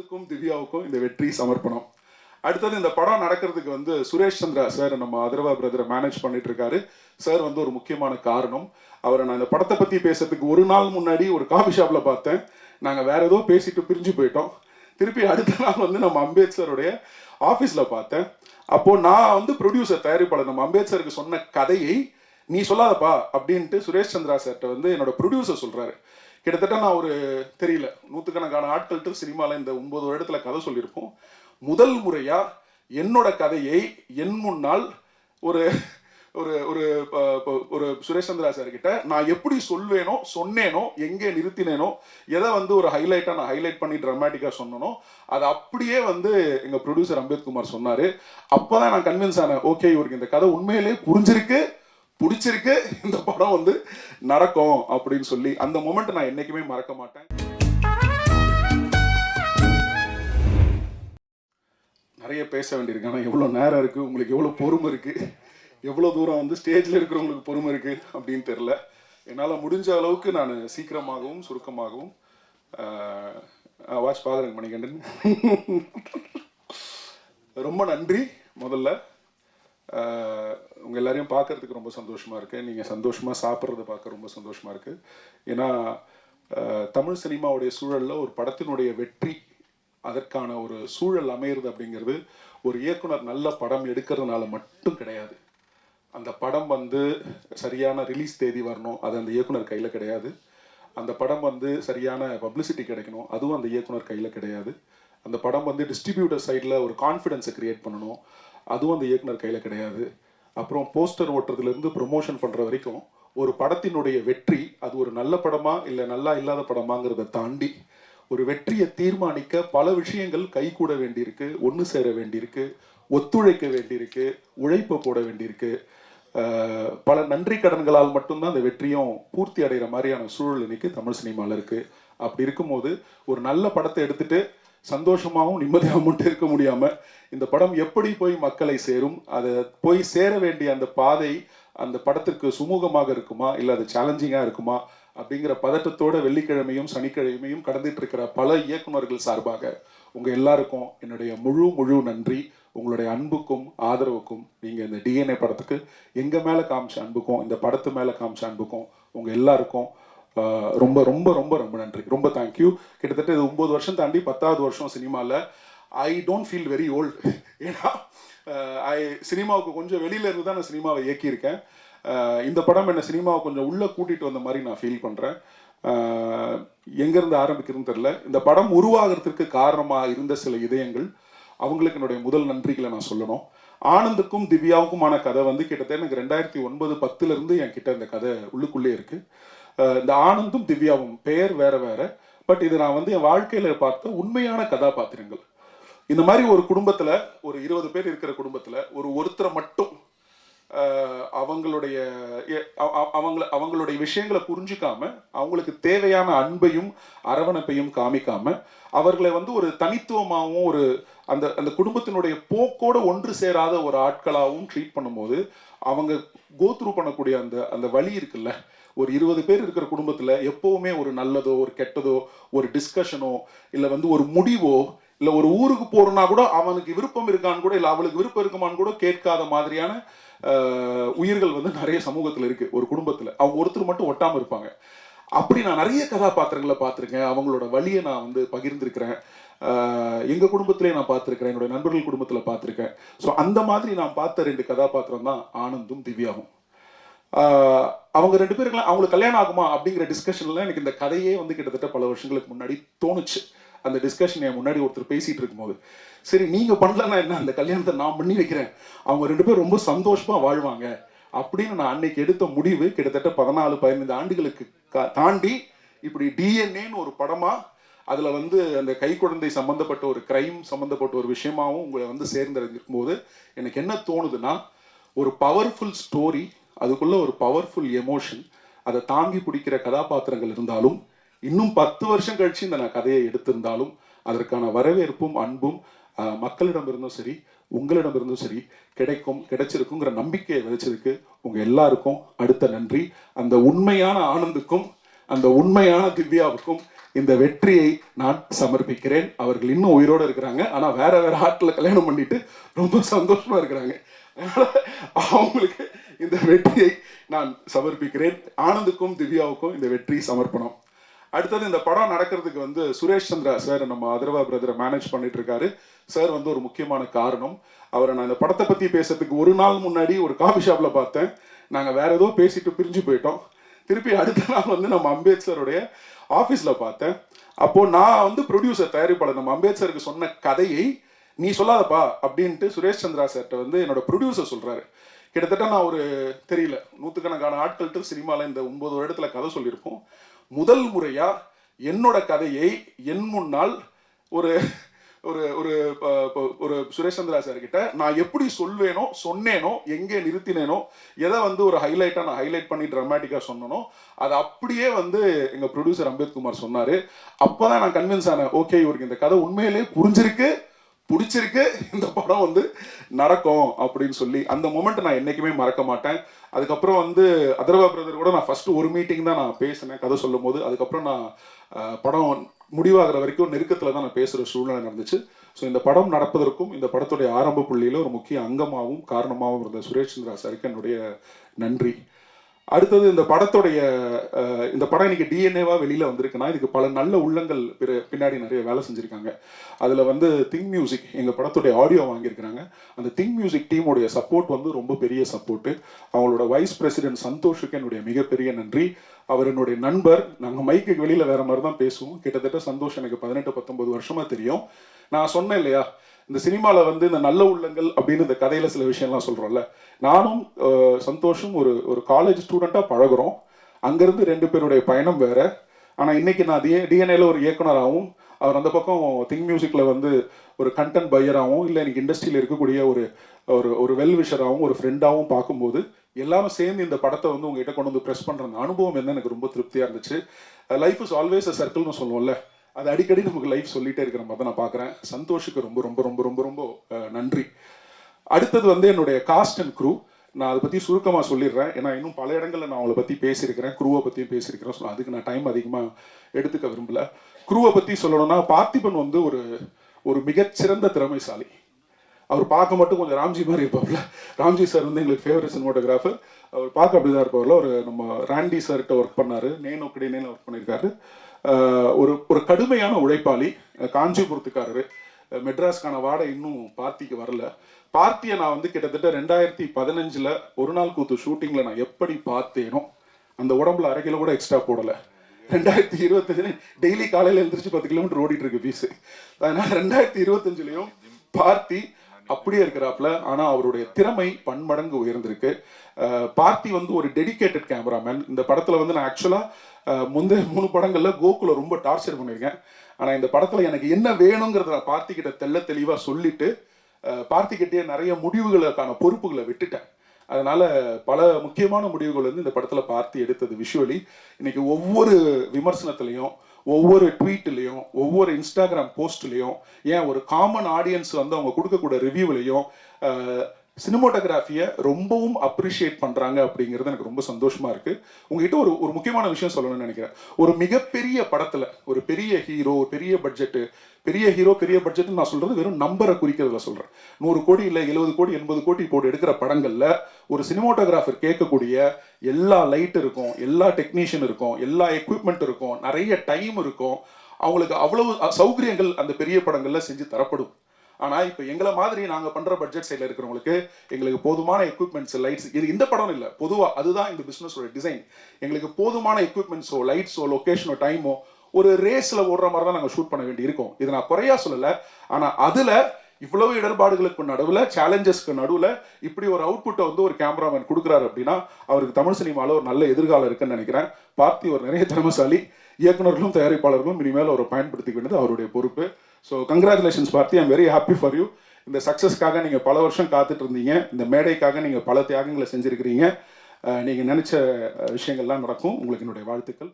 ஆனந்துக்கும் திவ்யாவுக்கும் இந்த வெற்றி சமர்ப்பணம். அடுத்தது இந்த படம் நடக்கிறதுக்கு வந்து சுரேஷ் சந்திரா சார் நம்ம அதர்வா பிரதரை மேனேஜ் பண்ணிட்டு இருக்காரு சார் வந்து ஒரு முக்கியமான காரணம். அவரை நான் இந்த படத்தை பத்தி பேசுறதுக்கு ஒரு நாள் முன்னாடி ஒரு காஃபி ஷாப்ல பார்த்தேன். நாங்க வேற ஏதோ பேசிட்டு பிரிஞ்சு போயிட்டோம். திருப்பி அடுத்த நாள் வந்து நம்ம அம்பேத்கருடைய ஆஃபீஸ்ல பார்த்தேன். அப்போ நான் வந்து ப்ரொடியூசர் தயாரிப்பாளர் நம்ம அம்பேத்கருக்கு சொன்ன கதையை நீ சொல்லாதப்பா அப்படின்ட்டு சுரேஷ் சந்திரா சார்கிட்ட வந்து என்னோட ப்ரொடியூசர் சொல்றாரு. கிட்டத்தட்ட நான் ஒரு தெரியல. நூற்றுக்கணக்கான ஆட்கள்கிட்ட சினிமாவில் இந்த ஒன்பது வருடத்தில் கதை சொல்லியிருப்போம். முதல் முறையாக என்னோட கதையை என் முன்னால் ஒரு ஒரு ஒரு ஒரு சுரேஷ் சந்திரா சார் கிட்ட நான் எப்படி சொல்வேனோ சொன்னேனோ எங்கே நிறுத்தினேனோ எதை வந்து ஒரு ஹைலைட்டாக நான் ஹைலைட் பண்ணி ட்ரமாட்டிக்காக சொன்னனோ அதை அப்படியே வந்து எங்கள் ப்ரொடியூசர் அம்பேத்குமார் சொன்னார். அப்போ தான் நான் கன்வின்ஸ் ஆனேன் ஓகே இவருக்கு இந்த கதை உண்மையிலே புரிஞ்சிருக்கு. பிடிச்சிருக்கு இந்த படம் வந்து நடக்கும் அப்படின்னு சொல்லி அந்த மொமெண்ட் நான் என்றைக்குமே மறக்க மாட்டேன். நிறைய பேச வேண்டியிருக்கு. ஆனால் எவ்வளோ நேரம் இருக்குது உங்களுக்கு எவ்வளோ பொறுமை இருக்குது எவ்வளோ தூரம் வந்து ஸ்டேஜில் இருக்கிறவங்களுக்கு பொறுமை இருக்குது அப்படின்னு தெரில என்னால் முடிஞ்ச அளவுக்கு நான் சீக்கிரமாகவும் சுருக்கமாகவும் வாட்ச் பார்க்குறேங்க மணிகண்டன். ரொம்ப நன்றி முதல்ல. உங்கள் எல்லாரையும் பார்க்கறதுக்கு ரொம்ப சந்தோஷமாக இருக்குது நீங்கள் சந்தோஷமாக சாப்பிட்றத பார்க்க ரொம்ப சந்தோஷமாக இருக்குது ஏன்னா தமிழ் சினிமாவுடைய சூழலில் ஒரு படத்தினுடைய வெற்றி அதற்கான ஒரு சூழல் அமையிறது அப்படிங்கிறது ஒரு இயக்குனர் நல்ல படம் எடுக்கிறதுனால மட்டும் கிடையாது. அந்த படம் வந்து சரியான ரிலீஸ் தேதி வரணும் அது அந்த இயக்குனர் கையில் கிடையாது. அந்த படம் வந்து சரியான பப்ளிசிட்டி கிடைக்கணும் அதுவும் அந்த இயக்குனர் கையில் கிடையாது. அந்த படம் வந்து டிஸ்ட்ரிபியூட்டர் சைடில் ஒரு கான்ஃபிடென்ஸை க்ரியேட் பண்ணணும். அதுவும் அந்த இயக்குனர் கையில் கிடையாது. அப்புறம் போஸ்டர் ஓட்டுறதுலேருந்து ப்ரொமோஷன் பண்ணுற வரைக்கும் ஒரு படத்தினுடைய வெற்றி அது ஒரு நல்ல படமா இல்லை நல்லா இல்லாத படமாங்கிறத தாண்டி ஒரு வெற்றியை தீர்மானிக்க பல விஷயங்கள் கைகூட வேண்டியிருக்கு ஒன்று சேர வேண்டியிருக்கு ஒத்துழைக்க வேண்டியிருக்கு உழைப்பை போட வேண்டியிருக்கு. பல நன்றி கடன்களால் மட்டும்தான் அந்த வெற்றியும் பூர்த்தி அடைகிற மாதிரியான சூழல் இன்னைக்கு தமிழ் சினிமாவில் இருக்குது அப்படி இருக்கும்போது ஒரு நல்ல படத்தை எடுத்துகிட்டு சந்தோஷமாகவும் நிம்மதியாகவும் மட்டும் இருக்க முடியாமல் இந்த படம் எப்படி போய் மக்களை சேரும்? அதை போய் சேர வேண்டிய அந்த பாதை அந்த படத்திற்கு சுமூகமாக இருக்குமா? இல்லை அது சேலஞ்சிங்காக இருக்குமா? அப்படிங்கிற பதட்டத்தோட வெள்ளிக்கிழமையும் சனிக்கிழமையும் கடந்துட்டு இருக்கிற பல இயக்குனர்கள் சார்பாக உங்கள் எல்லாருக்கும் என்னுடைய முழு முழு நன்றி. உங்களுடைய அன்புக்கும் ஆதரவுக்கும் நீங்கள் இந்த டிஎன்ஏ படத்துக்கு எங்கள் மேலே காமிச்ச அன்புக்கும் இந்த படத்து மேலே காமிச்ச அன்புக்கும் உங்கள் எல்லாருக்கும் ரொம்ப ரொம்ப ரொம்ப ரொம்ப நன்றி. ரொம்ப தேங்க்யூ கிட்டத்தட்ட இது ஒம்பது வருஷம் தாண்டி பத்தாவது வருஷம் சினிமாவில் I don't feel very old ஏன்னா ஐ சினிமாவுக்கு கொஞ்சம் வெளியில இருந்து தான் நான் சினிமாவை இயக்கியிருக்கேன். இந்த படம் என்ன சினிமாவை கொஞ்சம் உள்ளே கூட்டிகிட்டு வந்த மாதிரி நான் ஃபீல் பண்ணுறேன் எங்கேருந்து ஆரம்பிக்கிறதுன்னு தெரில இந்த படம் உருவாகிறதுக்கு காரணமாக இருந்த சில இதயங்கள் அவங்களுக்கு என்னுடைய முதல் நன்றிகளை நான் சொல்லணும். ஆனந்துக்கும் திவ்யாவுக்குமான கதை வந்து கிட்டத்தட்ட எனக்கு ரெண்டாயிரத்தி ஒன்பது பத்துலேருந்து என்கிட்ட என் கிட்ட இந்த கதை உள்ளுக்குள்ளே இருக்கு. இந்த ஆனந்தும் திவ்யாவும் பெயர் வேற வேற. பட் இது நான் வந்து என் வாழ்க்கையில பார்த்த உண்மையான கதாபாத்திரங்கள். இந்த மாதிரி ஒரு குடும்பத்துல ஒரு இருபது பேர் இருக்கிற குடும்பத்துல ஒரு ஒருத்தரை மட்டும் அவங்களுடைய அவங்கள அவங்களுடைய விஷயங்களை புரிஞ்சுக்காம அவங்களுக்கு தேவையான அன்பையும் அரவணைப்பையும் காமிக்காம அவர்களை வந்து ஒரு தனித்துவமாகவும் ஒரு அந்த அந்த குடும்பத்தினுடைய போக்கோட ஒன்று சேராத ஒரு ஆட்களாகவும் ட்ரீட் பண்ணும்போது அவங்க கோத்ரூ பண்ணக்கூடிய அந்த அந்த வழி இருக்குல்ல? ஒரு இருபது பேர் இருக்கிற குடும்பத்தில் எப்போவுமே ஒரு நல்லதோ ஒரு கெட்டதோ ஒரு டிஸ்கஷனோ இல்லை வந்து ஒரு முடிவோ இல்லை ஒரு ஊருக்கு போறோம்னா கூட அவனுக்கு விருப்பம் இருக்கான்னு கூட இல்லை அவளுக்கு விருப்பம் இருக்குமான்னு கூட கேட்காத மாதிரியான உயிர்கள் வந்து நிறைய சமூகத்துல இருக்கு ஒரு குடும்பத்துல. அவங்க ஒருத்தர் மட்டும் ஒட்டாம இருப்பாங்க. அப்படி நான் நிறைய கதாபாத்திரங்களை பார்த்திருக்கேன். அவங்களோட வழியை நான் வந்து பகிர்ந்திருக்கிறேன். எங்கள் எங்க குடும்பத்திலே நான் பார்த்துருக்கிறேன். என்னுடைய நண்பர்கள் குடும்பத்துல பார்த்திருக்கேன். ஸோ அந்த மாதிரி நான் பார்த்த ரெண்டு கதாபாத்திரம் தான் ஆனந்தும் திவ்யாவும். ஆஹ் அவங்க ரெண்டு பேருக்குலாம் அவங்களுக்கு கல்யாணம் ஆகுமா அப்படிங்கிற டிஸ்கஷன்ல எனக்கு இந்த கதையே வந்து கிட்டத்தட்ட பல வருஷங்களுக்கு முன்னாடி தோணுச்சு. அந்த டிஸ்கஷன் என் முன்னாடி ஒருத்தர் பேசிட்டு இருக்கும்போது சரி நீங்க பண்ணலன்னா என்ன? அந்த கல்யாணத்தை நான் பண்ணி வைக்கிறேன். அவங்க ரெண்டு பேரும் ரொம்ப சந்தோஷமா வாழ்வாங்க. அப்படின்னு நான் அன்னைக்கு எடுத்த முடிவு கிட்டத்தட்ட பதினாலு பதினைந்து ஆண்டுகளுக்கு தாண்டி இப்படி டிஎன்ஏன்னு ஒரு படமா அதுல வந்து அந்த கை குழந்தை சம்பந்தப்பட்ட ஒரு கிரைம் சம்பந்தப்பட்ட ஒரு விஷயமாவும் உங்களை வந்து சேர்ந்தடைஞ்சிருக்கும் போது எனக்கு என்ன தோணுதுன்னா ஒரு பவர்ஃபுல் ஸ்டோரி அதுக்குள்ள ஒரு பவர்ஃபுல் எமோஷன் அதை தாங்கி பிடிக்கிற கதாபாத்திரங்கள் இருந்தாலும் இன்னும் பத்து வருஷம் கழிச்சு இந்த நான் கதையை எடுத்திருந்தாலும் அதற்கான வரவேற்பும் அன்பும் மக்களிடமிருந்தும் சரி உங்களிடமிருந்தும் சரி கிடைக்கும் கிடைச்சிருக்குங்கிற நம்பிக்கையை விதைச்சதுக்கு உங்க எல்லாருக்கும் அடுத்த நன்றி. அந்த உண்மையான ஆனந்துக்கும் அந்த உண்மையான திவ்யாவுக்கும் இந்த வெற்றியை நான் சமர்ப்பிக்கிறேன். அவர்கள் இன்னும் உயிரோடு இருக்கிறாங்க. ஆனா வேற வேற ஆட்களை கல்யாணம் பண்ணிட்டு ரொம்ப சந்தோஷமா இருக்கிறாங்க. அவங்களுக்கு இந்த வெற்றியை நான் சமர்ப்பிக்கிறேன். ஆனந்துக்கும் திவ்யாவுக்கும் இந்த வெற்றி சமர்ப்பணம். அடுத்தது இந்த படம் நடக்கிறதுக்கு வந்து சுரேஷ் சந்திரா சார் நம்ம அதர்வா பிரதரை மேனேஜ் பண்ணிட்டு இருக்காரு சார் வந்து ஒரு முக்கியமான காரணம். அவரை நான் இந்த படத்தை பத்தி பேசுறதுக்கு ஒரு நாள் முன்னாடி ஒரு காஃபி ஷாப்ல பார்த்தேன். நாங்க வேற ஏதோ பேசிட்டு பிரிஞ்சு போயிட்டோம். திருப்பி அடுத்த நாள் வந்து நம்ம அம்பேத்கருடைய ஆஃபீஸில் பார்த்தேன். அப்போ நான் வந்து ப்ரொடியூசர் தயாரிப்பாளர் நம்ம அம்பேத்கருக்கு சொன்ன கதையை நீ சொல்லாதப்பா அப்படின்ட்டு சுரேஷ் சந்திரா சார்ட்ட வந்து என்னோட ப்ரொடியூசர் சொல்றாரு. கிட்டத்தட்ட நான் ஒரு தெரியல நூற்றுக்கணக்கான ஆட்கள்கிட்ட சினிமாவில் இந்த ஒன்பது வருடத்துல கதை சொல்லியிருப்போம். முதல் முறையாக என்னோட கதையை என் முன்னால் ஒரு ஒரு ஒரு ஒரு சுரேஷ் சந்திரா சார் கிட்ட நான் எப்படி சொல்வேனோ சொன்னேனோ எங்கே நிறுத்தினேனோ எதை வந்து ஒரு ஹைலைட்டாக நான் ஹைலைட் பண்ணி ட்ரமாட்டிக்காக சொன்னனோ அதை அப்படியே வந்து எங்கள் ப்ரொடியூசர் அம்பேத்குமார் சொன்னார். அப்போ தான் நான் கன்வின்ஸ் ஆனேன் ஓகே இவருக்கு இந்த கதை உண்மையிலேயே புரிஞ்சிருக்கு. பிடிச்சிருக்கு. இந்த படம் வந்து நடக்கும் அப்படின்னு சொல்லி அந்த மொமெண்ட் நான் என்றைக்குமே மறக்க மாட்டேன். அதுக்கப்புறம் வந்து அதர்வா பிரதர் கூட நான் ஃபஸ்ட்டு ஒரு மீட்டிங் தான் நான் பேசினேன். கதை சொல்லும் போது அதுக்கப்புறம் நான் படம் முடிவாகிற வரைக்கும் நெருக்கத்தில் தான் நான் பேசுகிற சூழ்நிலை நடந்துச்சு. ஸோ இந்த படம் நடப்பதற்கும் இந்த படத்துடைய ஆரம்ப புள்ளியில் ஒரு முக்கிய அங்கமாகவும் காரணமாகவும் இருந்த சுரேஷ் சந்திரா சாருக்கு என்னுடைய நன்றி. அடுத்தது இந்த படத்துடைய இந்த படம் இன்னைக்கு டிஎன்ஏவா வெளியில வந்திருக்குன்னா இதுக்கு பல நல்ல உள்ளங்கள் பிற- பின்னாடி நிறைய வேலை செஞ்சிருக்காங்க. அதுல வந்து திங் மியூசிக் எங்க படத்துடைய ஆடியோ வாங்கியிருக்கிறாங்க. அந்த திங் மியூசிக் டீமுடைய சப்போர்ட் வந்து ரொம்ப பெரிய சப்போர்ட்டு அவங்களோட வைஸ் பிரசிடென்ட் சந்தோஷுக்கு என்னுடைய மிகப்பெரிய நன்றி. அவர் என்னுடைய நண்பர். நாங்கள் மைக்கு வெளியில் வேற மாதிரி தான் பேசுவோம். கிட்டத்தட்ட சந்தோஷ் எனக்கு பதினெட்டு பத்தொன்பது வருஷமா தெரியும். நான் சொன்னேன் இல்லையா இந்த சினிமாவில் வந்து இந்த நல்ல உள்ளங்கள் அப்படின்னு இந்த கதையில் சில விஷயம்லாம் சொல்கிறோம்ல நானும் சந்தோஷம் ஒரு ஒரு காலேஜ் ஸ்டூடெண்ட்டாக பழகுறோம். அங்கேருந்து ரெண்டு பேருடைய பயணம் வேறு. ஆனால் இன்னைக்கு நான் டிஏ டிஎன்ஏல ஒரு இயக்குனராகவும் அவர் அந்த பக்கம் திங் மியூசிக்கில் வந்து ஒரு கண்டென்ட் பையராகவும் இல்லை எனக்கு இண்டஸ்ட்ரியில் இருக்கக்கூடிய ஒரு ஒரு ஒரு வெல் விஷராகவும் ஒரு ஃப்ரெண்டாகவும் பார்க்கும்போது எல்லாரும் சேர்ந்து இந்த படத்தை வந்து உங்ககிட்ட கொண்டு வந்து ப்ரெஸ் பண்ணுற அந்த அனுபவம் என்ன எனக்கு ரொம்ப திருப்தியாக இருந்துச்சு. லைஃப் இஸ் ஆல்வேஸ் அ சர்க்கிள்னு சொல்லுவோம்ல. அது அடிக்கடி நமக்கு லைஃப் சொல்லிட்டே இருக்கிற மாதிரி தான் நான் பார்க்குறேன். சந்தோஷுக்கு ரொம்ப ரொம்ப ரொம்ப ரொம்ப ரொம்ப நன்றி. அடுத்தது வந்து என்னுடைய காஸ்ட் அண்ட் க்ரூ நான் அதை பற்றி சுருக்கமாக சொல்லிடுறேன். ஏன்னா இன்னும் பல இடங்களில் நான் அவளை பற்றி பேசியிருக்கிறேன். க்ரூவை பற்றியும் பேசியிருக்கிறேன். ஸோ அதுக்கு நான் டைம் அதிகமாக எடுத்துக்க விரும்பல. க்ரூவை பற்றி சொல்லணும்னா பார்த்திபன் வந்து ஒரு ஒரு மிகச்சிறந்த திறமைசாலி. அவர் பார்க்க மட்டும் கொஞ்சம் ராம்ஜி மாதிரி இருப்பார்ல ராம்ஜி சார் வந்து எங்களுக்கு ஃபேவரட் சினிமோட்டோகிராஃபர் அவர் பார்க்க அப்படி தான் இருப்பார்ல. ஒரு நம்ம ராண்டி சார்கிட்ட ஒர்க் பண்ணாரு. நேனோ கிடைனேன்னு ஒர்க் பண்ணியிருக்காரு. ஒரு ஒரு கடுமையான உழைப்பாளி காஞ்சிபுரத்துக்காரரு. மெட்ராஸ்க்கான வாடை இன்னும் பார்ட்டிக்கு வரல. பார்ட்டியை நான் வந்து கிட்டத்தட்ட ரெண்டாயிரத்தி பதினஞ்சில் ஒரு நாள் கூத்து ஷூட்டிங்கில் நான் எப்படி பார்த்தேனோ அந்த உடம்புல அரை கிலோ கூட எக்ஸ்ட்ரா போடலை. ரெண்டாயிரத்தி இருபத்தஞ்சுல டெய்லி காலையில் எழுந்திரிச்சு பத்து கிலோமீட்டர் ஓடிட்டு இருக்கு பீஸ். ரெண்டாயிரத்தி இருபத்தஞ்சுலயும் பார்த்தி அப்படியே இருக்கிறாப்ல ஆனால் அவருடைய திறமை பன்மடங்கு உயர்ந்திருக்கு. பார்த்தி வந்து ஒரு டெடிகேட்டட் கேமராமேன் இந்த படத்தில் வந்து நான் ஆக்சுவலாக முந்தைய மூணு படங்களில் கோகுல ரொம்ப டார்ச்சர் பண்ணியிருக்கேன். ஆனால் இந்த படத்தில் எனக்கு என்ன வேணுங்கிறத நான் பார்த்தி கிட்ட தெள்ள தெளிவாக சொல்லிட்டு அஹ் பார்த்தி கிட்டே நிறைய முடிவுகளுக்கான பொறுப்புகளை விட்டுட்டேன். அதனால பல முக்கியமான முடிவுகள் வந்து இந்த படத்தில் பார்த்து எடுத்தது விஷுவலி இன்னைக்கு ஒவ்வொரு விமர்சனத்திலையும் ஒவ்வொரு ட்வீட்லேயும் ஒவ்வொரு இன்ஸ்டாகிராம் போஸ்ட்லையும் ஏன் ஒரு காமன் ஆடியன்ஸ் வந்து அவங்க கொடுக்கக்கூடிய ரிவ்யூவிலையும் சினிமோட்டோகிராஃபியை ரொம்பவும் அப்ரிஷியேட் பண்ணுறாங்க அப்படிங்கிறது எனக்கு ரொம்ப சந்தோஷமாக இருக்குது உங்ககிட்ட ஒரு ஒரு முக்கியமான விஷயம் சொல்லணும்னு நினைக்கிறேன். ஒரு மிகப்பெரிய படத்தில் ஒரு பெரிய ஹீரோ ஒரு பெரிய பட்ஜெட்டு பெரிய ஹீரோ பெரிய பட்ஜெட்னு நான் சொல்கிறது வெறும் நம்பரை குறிக்கிறதுல சொல்கிறேன் நூறு கோடி இல்லை எழுபது கோடி எண்பது கோடி போட்டு எடுக்கிற படங்களில் ஒரு சினிமோட்டோகிராஃபர் கேட்கக்கூடிய எல்லா லைட் இருக்கும் எல்லா டெக்னீஷியன் இருக்கும் எல்லா எக்யூப்மெண்ட் இருக்கும் நிறைய டைம் இருக்கும். அவங்களுக்கு அவ்வளவு சௌகரியங்கள் அந்த பெரிய படங்களில் செஞ்சு தரப்படும். ஆனால் இப்போ எங்களை மாதிரி நாங்கள் பண்ணுற பட்ஜெட் சைடில் இருக்கிறவங்களுக்கு எங்களுக்கு போதுமான எக்யூப்மெண்ட்ஸ் லைட்ஸ் இது இந்த படம் இல்லை. பொதுவாக அதுதான் இந்த பிஸ்னஸோட டிசைன் எங்களுக்கு போதுமான எக்யூப்மெண்ட்ஸோ லைட்ஸோ லொக்கேஷனோ டைமோ ஒரு ரேஸில் ஓடுற மாதிரி தான் நாங்கள் ஷூட் பண்ண வேண்டியிருக்கோம் இது இதை நான் குறையா சொல்லலை. ஆனால் அதில் இவ்வளவு இடர்பாடுகளுக்கு நடுவில் சேலஞ்சஸ்க்கு நடுவில் இப்படி ஒரு அவுட்புட்டை வந்து ஒரு கேமராமேன் கொடுக்குறாரு அப்படின்னா அவருக்கு தமிழ் சினிமாவில் ஒரு நல்ல எதிர்காலம் இருக்குன்னு நினைக்கிறேன். பார்த்தி ஒரு நிறைய திறமசாலி இயக்குனர்களும் தயாரிப்பாளர்களும் இனிமேல் அவரை பயன்படுத்திக்க வேண்டியது அவருடைய பொறுப்பு. So congratulations Parthi I'm very happy for you இந்த சக்ஸஸ்க்காக நீங்கள் பல வருஷம் காத்துட்டு இருந்தீங்க. இந்த மேடைக்காக நீங்கள் பல தியாகங்களை செஞ்சுருக்கிறீங்க. நீங்கள் நினச்ச விஷயங்கள்லாம் நடக்கும். உங்களுக்கு என்னுடைய வாழ்த்துக்கள்.